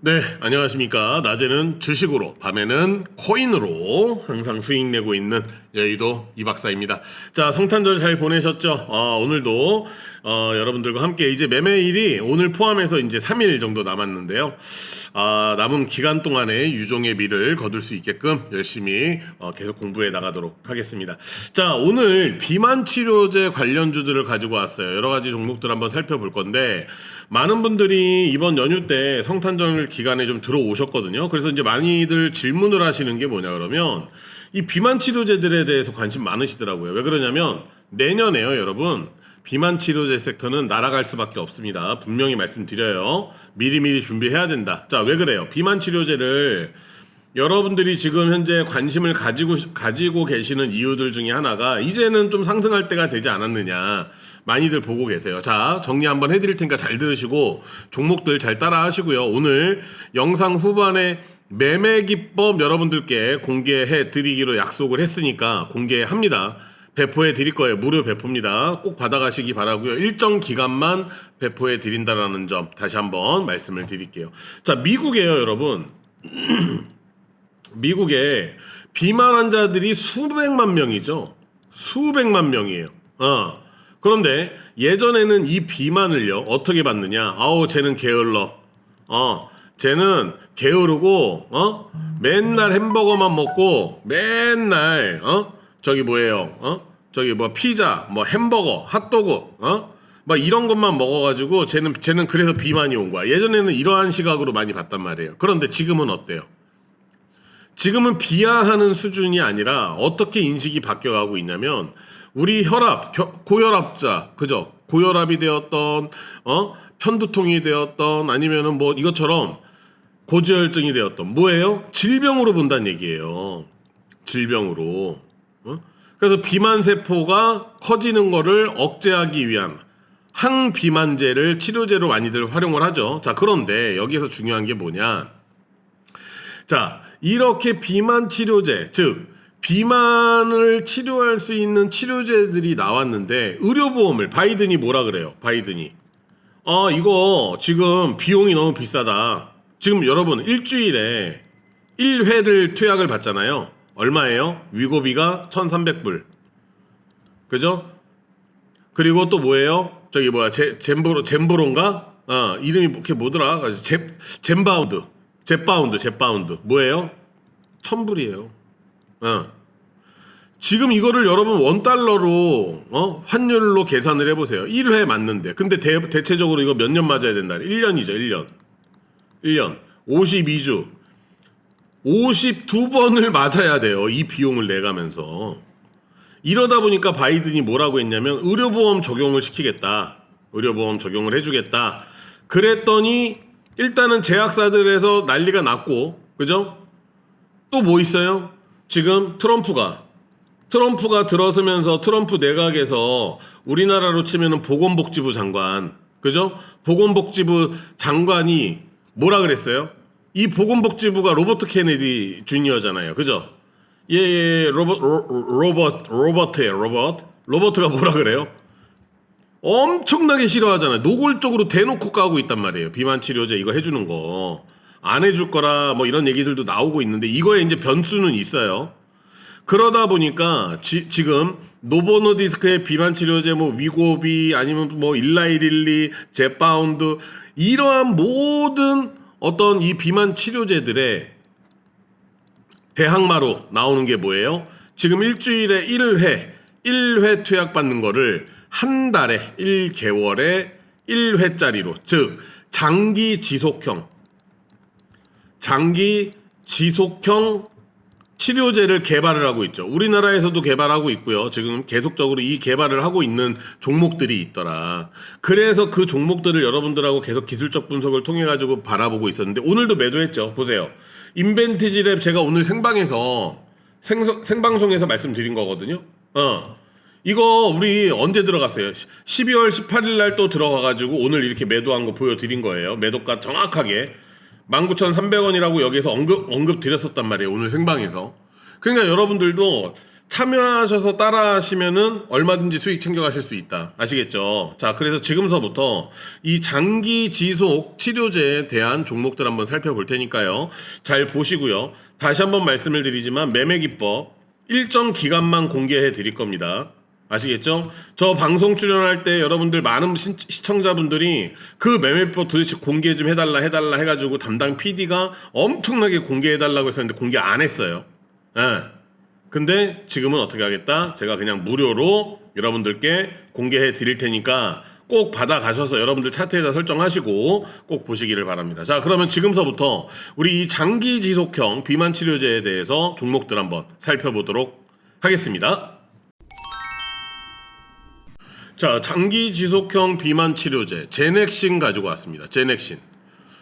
네, 안녕하십니까. 낮에는 주식으로, 밤에는 코인으로 항상 수익 내고 있는 여의도 이 박사입니다. 자, 성탄절 잘 보내셨죠? 어, 오늘도 어, 여러분들과 함께 이제 매매일이 오늘 포함해서 이제 3일 정도 남았는데요. 아, 남은 기간 동안에 유종의 미를 거둘 수 있게끔 열심히 어, 계속 공부해 나가도록 하겠습니다. 자, 오늘 비만 치료제 관련주들을 가지고 왔어요. 여러 가지 종목들 한번 살펴볼 건데 많은 분들이 이번 연휴 때 성탄절 기간에 좀 들어오셨거든요. 그래서 이제 많이들 질문을 하시는 게 뭐냐 그러면 이 비만 치료제들에 대해서 관심 많으시더라고요. 왜 그러냐면 내년에요, 여러분. 비만 치료제 섹터는 날아갈 수밖에 없습니다. 분명히 말씀드려요. 미리미리 준비해야 된다. 자, 왜 그래요? 비만 치료제를 여러분들이 지금 현재 관심을 가지고 가지고 계시는 이유들 중에 하나가 이제는 좀 상승할 때가 되지 않았느냐 많이들 보고 계세요. 자 정리 한번 해드릴 테니까 잘 들으시고 종목들 잘 따라 하시고요. 오늘 영상 후반에 매매 기법 여러분들께 공개해 드리기로 약속을 했으니까 공개합니다. 배포해 드릴 거예요. 무료 배포입니다. 꼭 받아가시기 바라고요. 일정 기간만 배포해 드린다라는 점 다시 한번 말씀을 드릴게요. 자 미국이에요, 여러분. 미국에 비만 환자들이 수백만 명이죠. 수백만 명이에요. 어. 그런데 예전에는 이 비만을요 어떻게 받느냐? 아우 쟤는 게을러. 어. 쟤는 게으르고 어? 맨날 햄버거만 먹고 맨날 어? 저기 뭐예요? 어? 저기 뭐 피자 뭐 햄버거 핫도그 어? 막 이런 것만 먹어가지고 쟤는 쟤는 그래서 비만이 온 거야. 예전에는 이러한 시각으로 많이 봤단 말이에요. 그런데 지금은 어때요? 지금은 비하하는 수준이 아니라 어떻게 인식이 바뀌어가고 있냐면 우리 혈압 겨- 고혈압자 그죠? 고혈압이 되었던 어? 편두통이 되었던 아니면은 뭐 이것처럼 고지혈증이 되었던 뭐예요 질병으로 본다는 얘기예요 질병으로 어? 그래서 비만 세포가 커지는 거를 억제하기 위한 항비만제를 치료제로 많이들 활용을 하죠 자 그런데 여기서 중요한 게 뭐냐 자, 이렇게 비만 치료제, 즉 비만을 치료할 수 있는 치료제들이 나왔는데 의료보험을 바이든이 뭐라 그래요? 바이든이 아 이거 지금 비용이 너무 비싸다. 지금 여러분 일주일에 1회를 투약을 받잖아요. 얼마예요? 위고비가 1,300불. 그죠? 그리고 또 뭐예요? 저기 뭐야 제, 젠브로 젠브로인가? 아 이름이 그게 뭐더라? 제, 젠바운드, jet바운드, jet바운드 뭐예요? 천불이에요. 어. 지금 이거를 여러분 원 달러로 어? 환율로 계산을 해보세요. 1회 맞는데 근데 대, 대체적으로 이거 몇 년 맞아야 된다? 1년이죠, 1년. 1년 52주 52번을 맞아야 돼요. 이 비용을 내가면서. 이러다 보니까 바이든이 뭐라고 했냐면 의료보험 적용을 시키겠다. 의료보험 적용을 해주겠다. 그랬더니 일단은 제약사들에서 난리가 났고, 그죠? 또 뭐 있어요? 지금 트럼프가 트럼프가 들어서면서 트럼프 내각에서 우리나라로 치면은 보건복지부 장관, 그죠? 보건복지부 장관이 뭐라 그랬어요? 이 보건복지부가 로버트 케네디 주니어잖아요, 그죠? 예, 예, 로버, 로, 로버트, 로버트예요, 로버트. 로버트가 뭐라 그래요? 엄청나게 싫어하잖아요. 노골적으로 대놓고 까고 있단 말이에요. 비만 치료제 이거 해주는 거. 안 해줄 거라 뭐 이런 얘기들도 나오고 있는데 이거에 이제 변수는 있어요. 그러다 보니까 지, 금 노보노디스크의 비만 치료제 뭐 위고비 아니면 뭐 일라이릴리 제파운드 이러한 모든 어떤 이 비만 치료제들의 대항마로 나오는 게 뭐예요? 지금 일주일에 1회, 1회 투약 받는 거를 한 달에 1개월에 1회짜리로 즉 장기 지속형 장기 지속형 치료제를 개발을 하고 있죠. 우리나라에서도 개발하고 있고요. 지금 계속적으로 이 개발을 하고 있는 종목들이 있더라. 그래서 그 종목들을 여러분들하고 계속 기술적 분석을 통해 가지고 바라보고 있었는데 오늘도 매도했죠. 보세요. 인벤티지랩 제가 오늘 생방에서 생, 생방송에서 말씀드린 거거든요. 어. 이거 우리 언제 들어갔어요? 12월 18일 날 또 들어가 가지고 오늘 이렇게 매도한 거 보여 드린 거예요. 매도가 정확하게 19,300원이라고 여기서 언급 언급 드렸었단 말이에요. 오늘 생방에서. 그러니까 여러분들도 참여하셔서 따라 하시면은 얼마든지 수익 챙겨가실 수 있다. 아시겠죠? 자, 그래서 지금서부터 이 장기 지속 치료제에 대한 종목들 한번 살펴볼 테니까요. 잘 보시고요. 다시 한번 말씀을 드리지만 매매 기법 일정 기간만 공개해 드릴 겁니다. 아시겠죠? 저 방송 출연할 때 여러분들 많은 시, 시청자분들이 그 매매법 도대체 공개 좀 해달라 해달라 해가지고 담당 PD가 엄청나게 공개해달라고 했었는데 공개 안 했어요. 예. 근데 지금은 어떻게 하겠다? 제가 그냥 무료로 여러분들께 공개해 드릴 테니까 꼭 받아 가셔서 여러분들 차트에다 설정하시고 꼭 보시기를 바랍니다. 자, 그러면 지금서부터 우리 이 장기 지속형 비만 치료제에 대해서 종목들 한번 살펴보도록 하겠습니다. 자, 장기 지속형 비만 치료제 제넥신 가지고 왔습니다. 제넥신.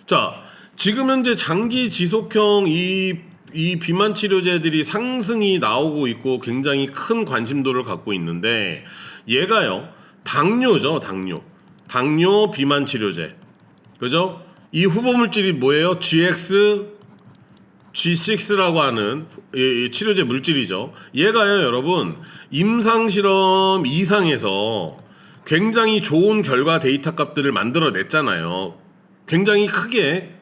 자, 지금 현재 장기 지속형 이, 이 비만 치료제들이 상승이 나오고 있고 굉장히 큰 관심도를 갖고 있는데 얘가요, 당뇨죠, 당뇨. 당뇨 비만 치료제. 그죠? 이 후보 물질이 뭐예요? GX G6라고 하는 치료제 물질이죠. 얘가요, 여러분, 임상 실험 이상에서 굉장히 좋은 결과 데이터 값들을 만들어냈잖아요. 굉장히 크게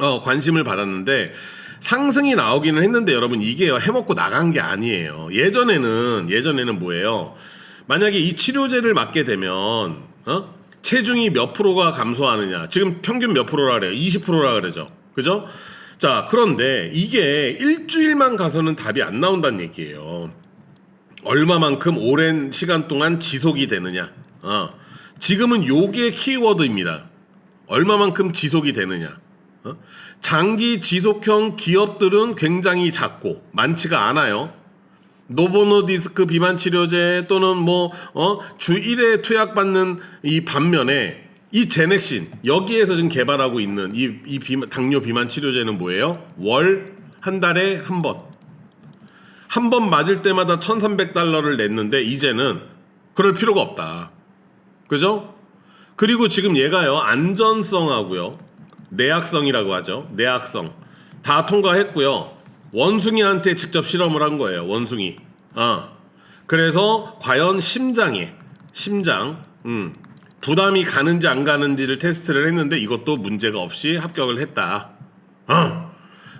어, 관심을 받았는데 상승이 나오기는 했는데 여러분 이게 해먹고 나간 게 아니에요. 예전에는 예전에는 뭐예요? 만약에 이 치료제를 맞게 되면 어? 체중이 몇 프로가 감소하느냐? 지금 평균 몇 프로라 그래요? 20%라 그러죠. 그죠? 자, 그런데 이게 일주일만 가서는 답이 안 나온다는 얘기예요. 얼마만큼 오랜 시간 동안 지속이 되느냐. 어. 지금은 요게 키워드입니다. 얼마만큼 지속이 되느냐. 어? 장기 지속형 기업들은 굉장히 작고 많지가 않아요. 노보노디스크 비만 치료제 또는 뭐어주 1회 투약받는 이 반면에 이 제넥신 여기에서 지금 개발하고 있는 이, 이 비만, 당뇨 비만 치료제는 뭐예요? 월 한 달에 한 번. 한 번 맞을 때마다 1,300달러를 냈는데 이제는 그럴 필요가 없다. 그죠? 그리고 지금 얘가요. 안전성하고요. 내약성이라고 하죠. 내약성. 다 통과했고요. 원숭이한테 직접 실험을 한 거예요. 원숭이. 아. 그래서 과연 심장에 심장 음. 부담이 가는지 안 가는지를 테스트를 했는데 이것도 문제가 없이 합격을 했다. 어.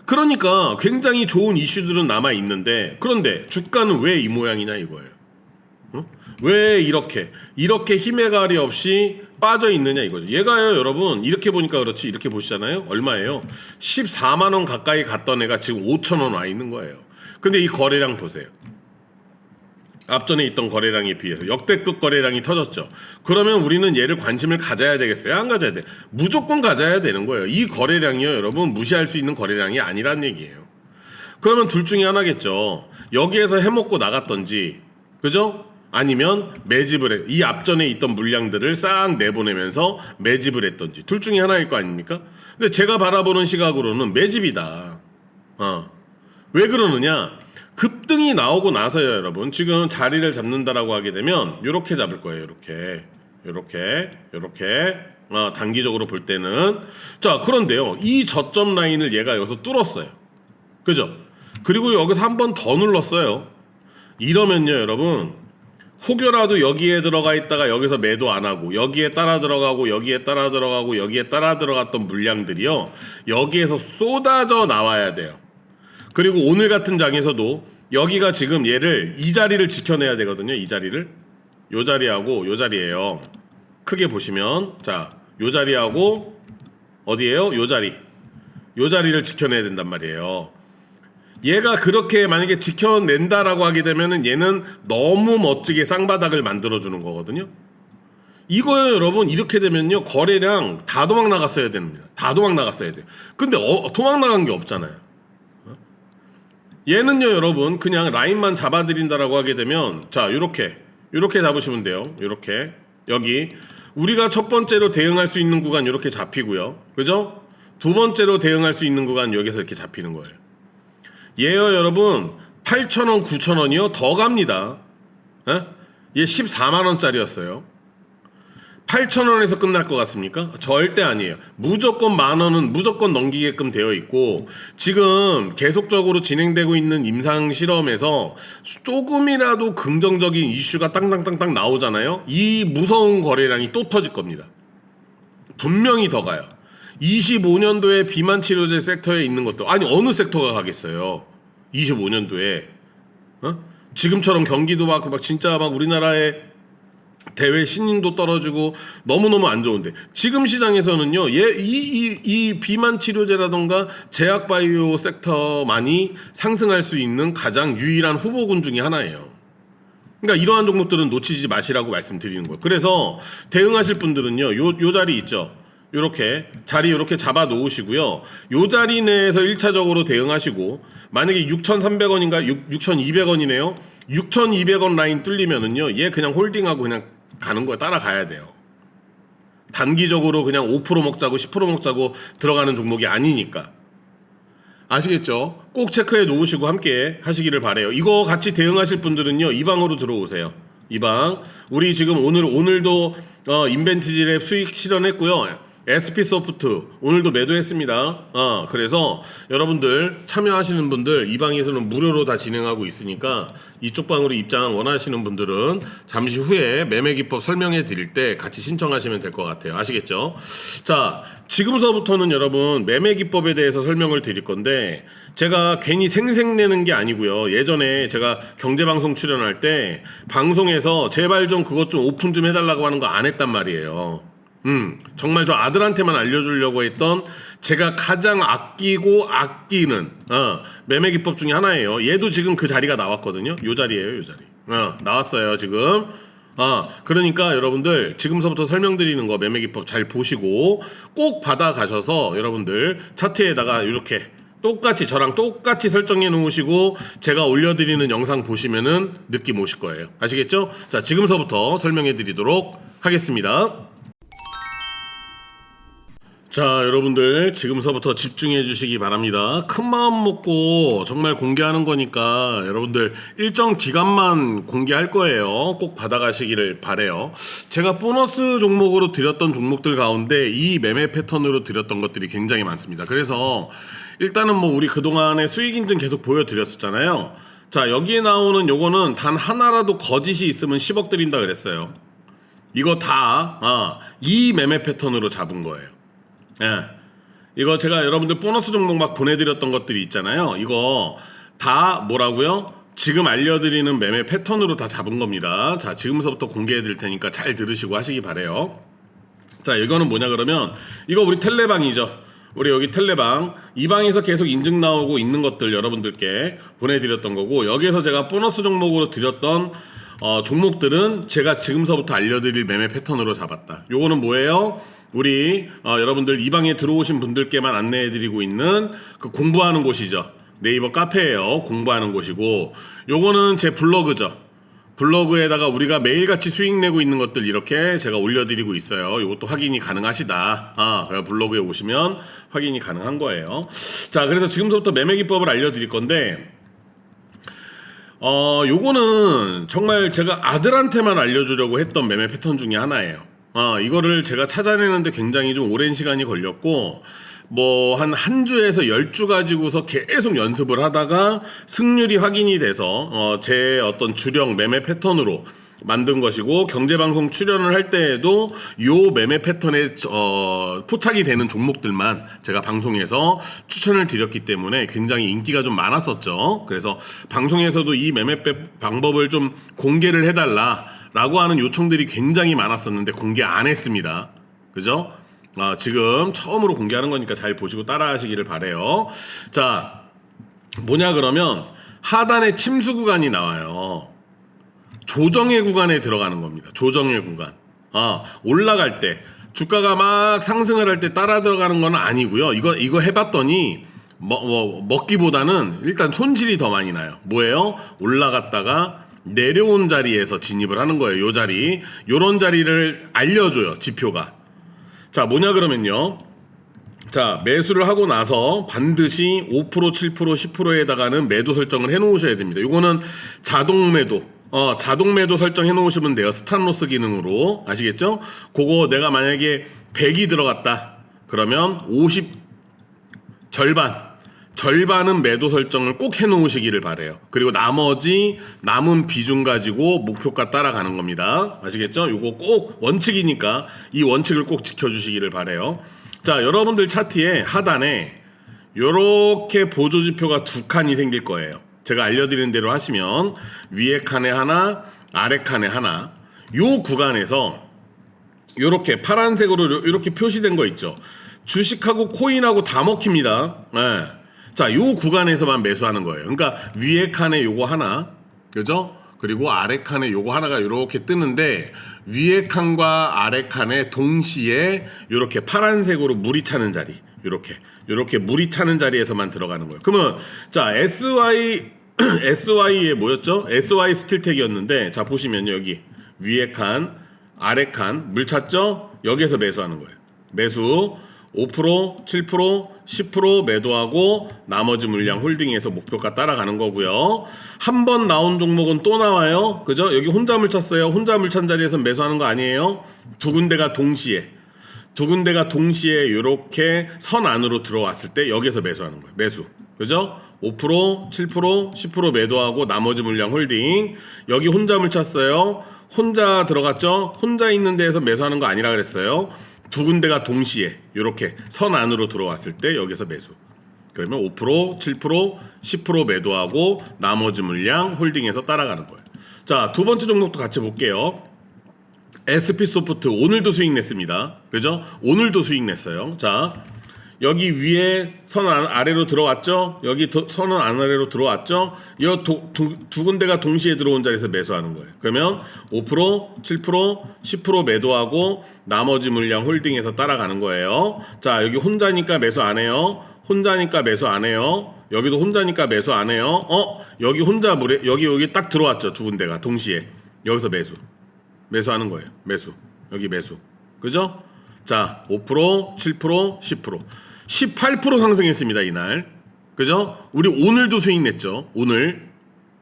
그러니까 굉장히 좋은 이슈들은 남아 있는데 그런데 주가는 왜 이 모양이냐 이거예요. 어? 왜 이렇게 이렇게 힘의 가리 없이 빠져 있느냐 이거죠. 얘가요, 여러분 이렇게 보니까 그렇지 이렇게 보시잖아요. 얼마예요? 14만 원 가까이 갔던 애가 지금 5천 원 와 있는 거예요. 근데 이 거래량 보세요. 앞전에 있던 거래량에 비해서 역대급 거래량이 터졌죠. 그러면 우리는 얘를 관심을 가져야 되겠어요? 안 가져야 돼? 무조건 가져야 되는 거예요. 이 거래량이요, 여러분 무시할 수 있는 거래량이 아니란 얘기예요. 그러면 둘 중에 하나겠죠. 여기에서 해먹고 나갔던지, 그죠? 아니면 매집을 해. 이 앞전에 있던 물량들을 싹 내보내면서 매집을 했던지. 둘 중에 하나일 거 아닙니까? 근데 제가 바라보는 시각으로는 매집이다. 어. 왜 그러느냐? 급등이 나오고 나서요, 여러분. 지금 자리를 잡는다라고 하게 되면 이렇게 잡을 거예요, 이렇게, 이렇게, 이렇게. 어, 단기적으로 볼 때는 자 그런데요, 이 저점 라인을 얘가 여기서 뚫었어요, 그죠? 그리고 여기서 한 번 더 눌렀어요. 이러면요, 여러분. 혹여라도 여기에 들어가 있다가 여기서 매도 안 하고 여기에 따라 들어가고 여기에 따라 들어가고 여기에 따라 들어갔던 물량들이요 여기에서 쏟아져 나와야 돼요. 그리고 오늘 같은 장에서도 여기가 지금 얘를 이 자리를 지켜내야 되거든요. 이 자리를 요 자리하고 요 자리예요. 크게 보시면 자, 요 자리하고 어디예요? 요 자리. 요 자리를 지켜내야 된단 말이에요. 얘가 그렇게 만약에 지켜낸다라고 하게 되면은 얘는 너무 멋지게 쌍바닥을 만들어 주는 거거든요. 이거요, 여러분. 이렇게 되면요. 거래량 다 도망 나갔어야 됩니다. 다 도망 나갔어야 돼요. 근데 어, 도망 나간 게 없잖아요. 얘는요, 여러분, 그냥 라인만 잡아드린다라고 하게 되면, 자, 요렇게, 요렇게 잡으시면 돼요. 요렇게. 여기. 우리가 첫 번째로 대응할 수 있는 구간 요렇게 잡히고요. 그죠? 두 번째로 대응할 수 있는 구간 여기서 이렇게 잡히는 거예요. 얘요, 여러분, 8,000원, 9,000원이요? 더 갑니다. 에? 얘 14만원짜리였어요. 8,000원에서 끝날 것 같습니까? 절대 아니에요. 무조건 만 원은 무조건 넘기게끔 되어 있고 지금 계속적으로 진행되고 있는 임상 실험에서 조금이라도 긍정적인 이슈가 땅땅땅땅 나오잖아요. 이 무서운 거래량이 또 터질 겁니다. 분명히 더 가요. 25년도에 비만 치료제 섹터에 있는 것도 아니 어느 섹터가 가겠어요. 25년도에 어? 지금처럼 경기도 막, 막 진짜 막 우리나라의 대외 신인도 떨어지고 너무너무 안 좋은데 지금 시장에서는요 얘이이 이, 이 비만 치료제라던가 제약 바이오 섹터만이 상승할 수 있는 가장 유일한 후보군 중에 하나예요. 그러니까 이러한 종목들은 놓치지 마시라고 말씀드리는 거예요. 그래서 대응하실 분들은요, 요, 요 자리 있죠. 요렇게 자리 요렇게 잡아 놓으시고요. 요 자리 내에서 1차적으로 대응하시고 만약에 6,300원인가 6,200원이네요. 6,200원 라인 뚫리면은요. 얘 그냥 홀딩하고 그냥 가는 거에 따라가야 돼요. 단기적으로 그냥 5% 먹자고 10% 먹자고 들어가는 종목이 아니니까. 아시겠죠? 꼭 체크해 놓으시고 함께 하시기를 바래요. 이거 같이 대응하실 분들은요. 이 방으로 들어오세요. 이 방. 우리 지금 오늘 오늘도 어, 인벤트지랩 수익 실현했고요. SP 소프트 오늘도 매도했습니다. 어, 그래서 여러분들 참여하시는 분들 이 방에서는 무료로 다 진행하고 있으니까 이쪽 방으로 입장 원하시는 분들은 잠시 후에 매매 기법 설명해 드릴 때 같이 신청하시면 될 것 같아요. 아시겠죠? 자, 지금서부터는 여러분 매매 기법에 대해서 설명을 드릴 건데 제가 괜히 생색내는 게 아니고요. 예전에 제가 경제방송 출연할 때 방송에서 제발 좀 그것 좀 오픈 좀 해달라고 하는 거 안 했단 말이에요. 음, 정말 저 아들한테만 알려주려고 했던 제가 가장 아끼고 아끼는 어, 매매 기법 중에 하나예요. 얘도 지금 그 자리가 나왔거든요. 요 자리예요, 요 자리. 어, 나왔어요, 지금. 아, 그러니까 여러분들 지금서부터 설명드리는 거 매매 기법 잘 보시고 꼭 받아 가셔서 여러분들 차트에다가 이렇게 똑같이 저랑 똑같이 설정해 놓으시고 제가 올려드리는 영상 보시면은 느낌 오실 거예요. 아시겠죠? 자, 지금서부터 설명해 드리도록 하겠습니다. 자, 여러분들 지금서부터 집중해 주시기 바랍니다. 큰 마음 먹고 정말 공개하는 거니까 여러분들 일정 기간만 공개할 거예요. 꼭 받아가시기를 바래요. 제가 보너스 종목으로 드렸던 종목들 가운데 이 매매 패턴으로 드렸던 것들이 굉장히 많습니다. 그래서 일단은 뭐 우리 그동안의 수익 인증 계속 보여드렸었잖아요. 자, 여기에 나오는 요거는 단 하나라도 거짓이 있으면 10억 드린다 그랬어요. 이거 다, 아, 이 매매 패턴으로 잡은 거예요. 예. 이거 제가 여러분들 보너스 종목 막 보내드렸던 것들이 있잖아요. 이거 다 뭐라고요? 지금 알려드리는 매매 패턴으로 다 잡은 겁니다. 자, 지금서부터 공개해 드릴 테니까 잘 들으시고 하시기 바래요. 자, 이거는 뭐냐 그러면 이거 우리 텔레방이죠. 우리 여기 텔레방 이 방에서 계속 인증 나오고 있는 것들 여러분들께 보내드렸던 거고 여기에서 제가 보너스 종목으로 드렸던 어, 종목들은 제가 지금서부터 알려드릴 매매 패턴으로 잡았다. 요거는 뭐예요? 우리 어, 여러분들 이 방에 들어오신 분들께만 안내해드리고 있는 그 공부하는 곳이죠. 네이버 카페예요. 공부하는 곳이고 요거는 제 블로그죠. 블로그에다가 우리가 매일같이 수익 내고 있는 것들 이렇게 제가 올려드리고 있어요. 이것도 확인이 가능하시다. 아, 블로그에 오시면 확인이 가능한 거예요. 자, 그래서 지금부터 매매 기법을 알려드릴 건데, 어, 요거는 정말 제가 아들한테만 알려주려고 했던 매매 패턴 중에 하나예요. 아, 이거를 제가 찾아내는데 굉장히 좀 오랜 시간이 걸렸고, 뭐, 한, 한 주에서 열 주 가지고서 계속 연습을 하다가 승률이 확인이 돼서, 어, 제 어떤 주력 매매 패턴으로 만든 것이고, 경제방송 출연을 할 때에도 요 매매 패턴에, 어, 포착이 되는 종목들만 제가 방송에서 추천을 드렸기 때문에 굉장히 인기가 좀 많았었죠. 그래서 방송에서도 이 매매 빼- 방법을 좀 공개를 해달라. 라고 하는 요청들이 굉장히 많았었는데 공개 안 했습니다. 그죠? 아, 지금 처음으로 공개하는 거니까 잘 보시고 따라 하시기를 바래요. 자, 뭐냐 그러면 하단에 침수 구간이 나와요. 조정의 구간에 들어가는 겁니다. 조정의 구간. 아, 올라갈 때 주가가 막 상승을 할 때 따라 들어가는 건 아니고요. 이거 이거 해봤더니 뭐, 뭐, 먹기보다는 일단 손실이 더 많이 나요. 뭐예요? 올라갔다가 내려온 자리에서 진입을 하는 거예요. 요 자리. 요런 자리를 알려줘요. 지표가. 자, 뭐냐 그러면요. 자, 매수를 하고 나서 반드시 5%, 7%, 10%에다가는 매도 설정을 해 놓으셔야 됩니다. 요거는 자동 매도. 어, 자동 매도 설정해 놓으시면 돼요. 스탑로스 기능으로. 아시겠죠? 그거 내가 만약에 100이 들어갔다. 그러면 50 절반 절반은 매도 설정을 꼭 해놓으시기를 바래요. 그리고 나머지 남은 비중 가지고 목표가 따라가는 겁니다. 아시겠죠? 요거 꼭 원칙이니까 이 원칙을 꼭 지켜주시기를 바래요. 자, 여러분들 차트에 하단에 요렇게 보조 지표가 두 칸이 생길 거예요. 제가 알려드린 대로 하시면 위에 칸에 하나, 아래 칸에 하나. 요 구간에서 요렇게 파란색으로 이렇게 표시된 거 있죠. 주식하고 코인하고 다 먹힙니다. 예. 자, 요 구간에서만 매수하는 거예요. 그러니까 위에 칸에 요거 하나, 그죠? 그리고 아래 칸에 요거 하나가 이렇게 뜨는데 위에 칸과 아래 칸에 동시에 이렇게 파란색으로 물이 차는 자리, 이렇게 이렇게 물이 차는 자리에서만 들어가는 거예요. 그러면 자 SY SY에 뭐였죠? SY 스틸텍이었는데 자 보시면 여기 위에 칸, 아래 칸 물 찼죠? 여기에서 매수하는 거예요. 매수 5%, 7%, 10% 매도하고 나머지 물량 홀딩해서 목표가 따라가는 거고요. 한 번 나온 종목은 또 나와요. 그죠? 여기 혼자 물 찼어요. 혼자 물찬 자리에서 매수하는 거 아니에요. 두 군데가 동시에 두 군데가 동시에 이렇게 선 안으로 들어왔을 때 여기서 매수하는 거예요. 매수. 그죠? 5%, 7%, 10% 매도하고 나머지 물량 홀딩. 여기 혼자 물 찼어요. 혼자 들어갔죠? 혼자 있는 데에서 매수하는 거 아니라 그랬어요. 두 군데가 동시에 이렇게 선 안으로 들어왔을 때 여기서 매수. 그러면 5%, 7%, 10% 매도하고 나머지 물량 홀딩해서 따라가는 거예요. 자, 두 번째 종목도 같이 볼게요. SP 소프트 오늘도 수익 냈습니다. 그죠? 오늘도 수익 냈어요. 자, 여기 위에 선 안- 아래로 들어왔죠? 여기 도- 선은 안 아래로 들어왔죠? 이 두, 두, 두 군데가 동시에 들어온 자리에서 매수하는 거예요. 그러면 5%, 7%, 10% 매도하고 나머지 물량 홀딩해서 따라가는 거예요. 자, 여기 혼자니까 매수 안 해요. 혼자니까 매수 안 해요. 여기도 혼자니까 매수 안 해요. 어? 여기 혼자 물에 여기 여기 딱 들어왔죠. 두 군데가 동시에. 여기서 매수. 매수하는 거예요. 매수. 여기 매수. 그죠? 자, 5%, 7%, 10%. 18% 상승했습니다, 이날. 그죠? 우리 오늘도 수익 냈죠. 오늘.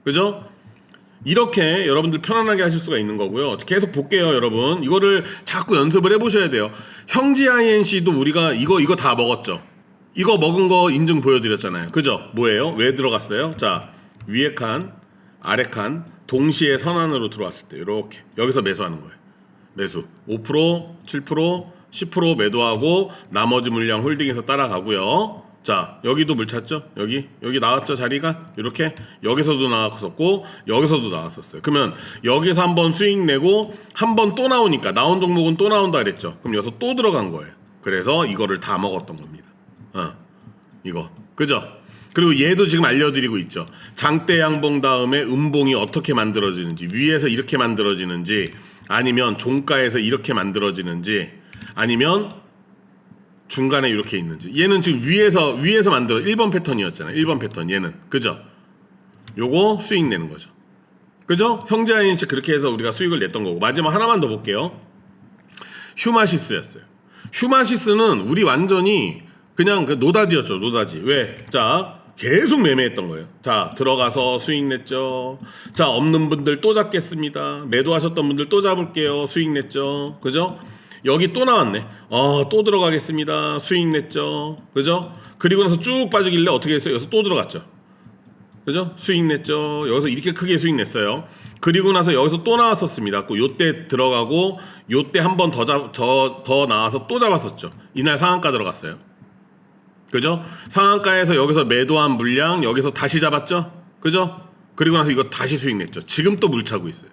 그죠? 이렇게 여러분들 편안하게 하실 수가 있는 거고요. 계속 볼게요, 여러분. 이거를 자꾸 연습을 해 보셔야 돼요. 형지 INC도 우리가 이거 이거 다 먹었죠. 이거 먹은 거 인증 보여드렸잖아요. 그죠? 뭐예요? 왜 들어갔어요? 자, 위에 칸, 아래 칸, 동시에 선안으로 들어왔을 때 이렇게 여기서 매수하는 거예요. 매수 5%, 7%, 10% 매도하고 나머지 물량 홀딩해서 따라가고요. 자, 여기도 물 찼죠? 여기 여기 나왔죠 자리가 이렇게 여기서도 나왔었고 여기서도 나왔었어요. 그러면 여기서 한번 수익 내고 한 번 또 나오니까 나온 종목은 또 나온다 그랬죠. 그럼 여기서 또 들어간 거예요. 그래서 이거를 다 먹었던 겁니다. 어, 이거 그죠? 그리고 얘도 지금 알려드리고 있죠. 장대 양봉 다음에 음봉이 어떻게 만들어지는지 위에서 이렇게 만들어지는지 아니면 종가에서 이렇게 만들어지는지 아니면 중간에 이렇게 있는지 얘는 지금 위에서 위에서 만들어 1번 패턴이었잖아요. 1번 패턴 얘는 그죠? 요거 수익 내는 거죠. 그죠? 형제 아인씨 그렇게 해서 우리가 수익을 냈던 거고 마지막 하나만 더 볼게요. 휴마시스였어요. 휴마시스는 우리 완전히 그냥 그 노다지였죠, 노다지. 왜? 자, 계속 매매했던 거예요. 자, 들어가서 수익 냈죠. 자, 없는 분들 또 잡겠습니다. 매도하셨던 분들 또 잡을게요. 수익 냈죠. 그죠? 여기 또 나왔네. 어, 또 들어가겠습니다. 수익 냈죠. 그죠? 그리고 나서 쭉 빠지길래 어떻게 했어요? 여기서 또 들어갔죠. 그죠? 수익 냈죠. 여기서 이렇게 크게 수익 냈어요. 그리고 나서 여기서 또 나왔었습니다. 그 요때 들어가고 요때 한 번 더 잡, 더, 더 나와서 또 잡았었죠. 이날 상한가 들어갔어요. 그죠? 상한가에서 여기서 매도한 물량 여기서 다시 잡았죠? 그죠? 그리고 나서 이거 다시 수익 냈죠. 지금 또 물 차고 있어요.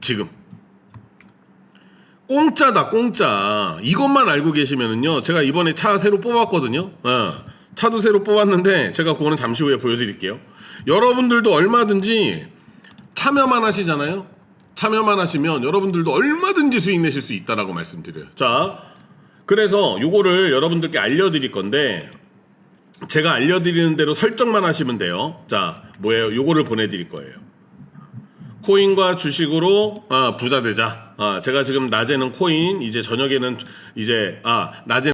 지금. 공짜다 공짜. 이것만 알고 계시면은요 제가 이번에 차 새로 뽑았거든요. 어, 차도 새로 뽑았는데 제가 그거는 잠시 후에 보여드릴게요. 여러분들도 얼마든지 참여만 하시잖아요. 참여만 하시면 여러분들도 얼마든지 수익 내실 수 있다라고 말씀드려요. 자 그래서 요거를 여러분들께 알려드릴 건데 제가 알려드리는 대로 설정만 하시면 돼요. 자 뭐예요? 요거를 보내드릴 거예요. 코인과 주식으로 아, 부자 되자. 아, 제가 지금 낮에는 코인, 이제 저녁에는 이제 아 낮에는